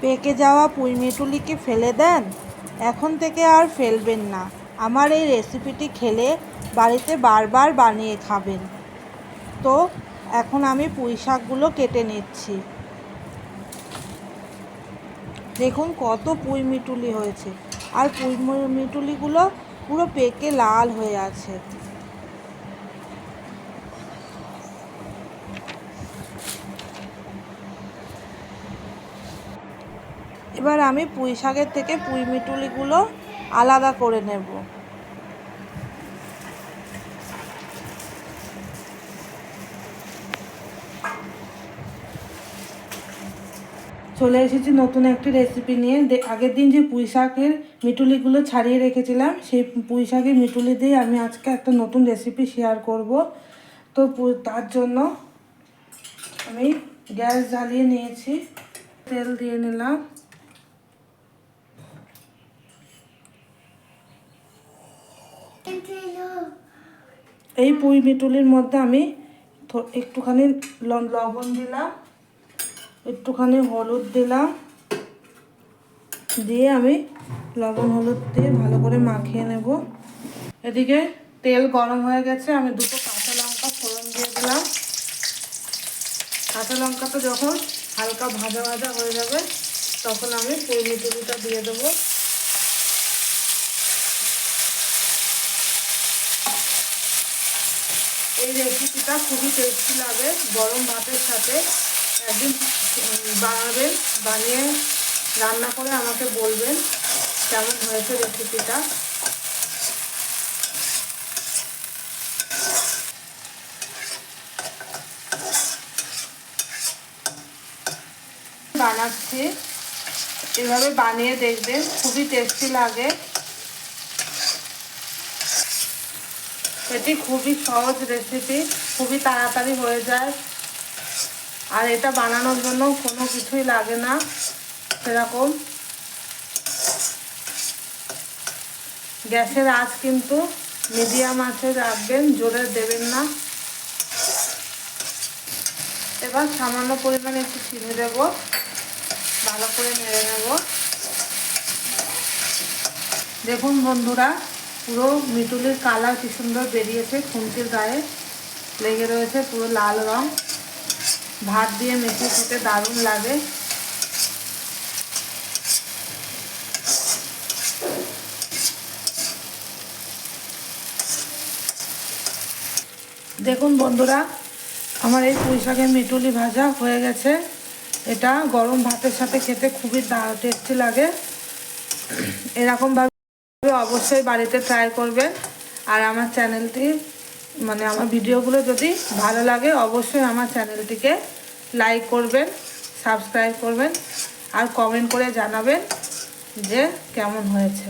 পেকে যাওয়া পুঁইমিটুলিকে ফেলে দেন? এখন থেকে আর ফেলবেন না। আমার এই রেসিপিটি খেলে বাড়িতে বারবার বানিয়ে খাবেন। তো, এখন আমি পুঁই শাকগুলো কেটে নিচ্ছি। দেখুন কত পুঁই মিটুলি হয়েছে। আর পুঁই মিটুলিগুলো পুরো পেকে লাল হয়ে আছে। এবার আমি পুঁই শাকের থেকে পুঁই মিটুলিগুলো আলাদা করে নেব। চলে এসেছি নতুন একটি রেসিপি নিয়ে। আগের দিন যে পুঁই শাকের মিটুলিগুলো ছাড়িয়ে রেখেছিলাম, সেই পুঁই শাকের মিটুলি দিয়ে আমি আজকে একটা নতুন রেসিপি শেয়ার করব। তো তার জন্য আমি গ্যাস জ্বালিয়ে নিয়েছি, তেল দিয়ে নিলাম। এই পুঁই মিটুলির মধ্যে আমি একটুখানি লবণ দিলাম, একটুখানি হলুদ দিলাম, দিয়ে আমি লবণ হলুদ দিয়ে ভালো করে মাখিয়ে নেব। এদিকে তেল গরম হয়ে গেছে, আমি দুটো কাঁচা লঙ্কা ফোড়ন দিয়ে দিলাম। কাঁচা লঙ্কাটা যখন হালকা ভাজা ভাজা হয়ে যাবে, তখন আমি পুঁই মিটুলিটা দিয়ে দেবো। এই রেসিপিটা খুবই টেস্টি লাগে, গরম ভাতের সাথে। একদিন বানাবেন বানিয়ে রান্না করে আমাকে বলবেন কেমন হয়েছে রেসিপিটা। বানাচ্ছি। এভাবে বানিয়ে দেখবেন, খুবই টেস্টি লাগে। এটি খুবই সহজ রেসিপি খুবই তাড়াতাড়ি হয়ে যায়। আর এটা বানানোর জন্য কোনো কিছুই লাগে না, সেরকম। গ্যাসের আঁচ কিন্তু মিডিয়াম আঁচে রাখবেন, জোরে দেবেন না। এবার সামান্য পরিমাণে একটু চিনি দেব, ভালো করে নেড়ে নেব। দেখুন বন্ধুরা পুরো মিটুলির কালার কি সুন্দর বেরিয়েছে, খুন্তির গায়ে লেগে রয়েছে পুরো লাল রং। ভাত দিয়ে মেখে খেতে দারুণ লাগে। দেখুন বন্ধুরা, আমার এই পুঁই শাকের মিটুলি ভাজা হয়ে গেছে। এটা গরম ভাতের সাথে খেতে খুবই টেস্টি লাগে। এরকমভাবে অবশ্যই বাড়িতে ট্রাই করবেন। আর আমার চ্যানেলটি মানে আমার ভিডিওগুলো যদি ভালো লাগে, অবশ্যই আমার চ্যানেলটিকে লাইক করবেন সাবস্ক্রাইব করবেন, আর কমেন্ট করে জানাবেন যে কেমন হয়েছে।